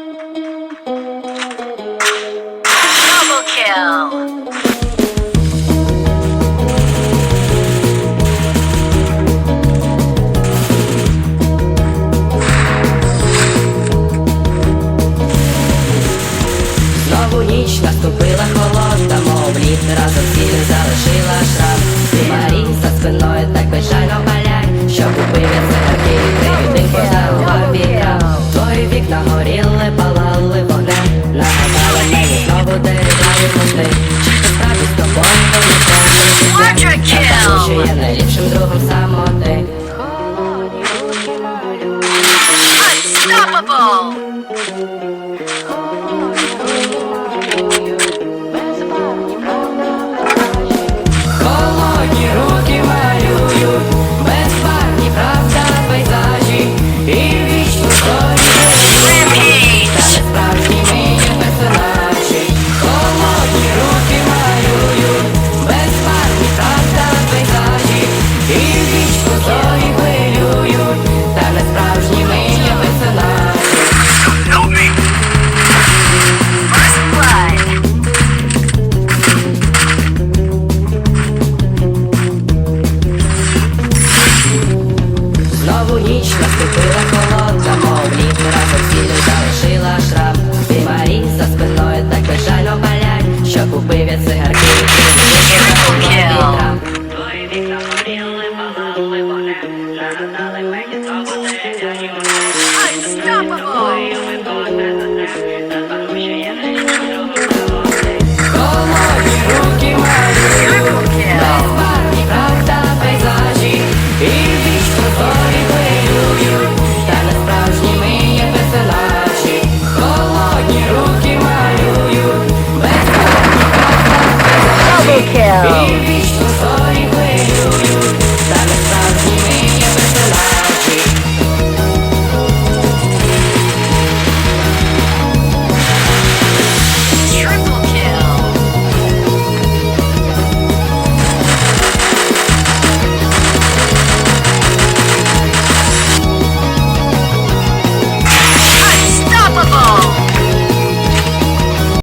Double kill. na stopy що є найліпшим другом самоти. Unstoppable! Ступила холодна, мов лід, разом всілю залишила шрам Ти Марі за спиною так печально палять, що купив я цигарки. Вітрам Твої вікна горіли, палали Unstoppable! Bell.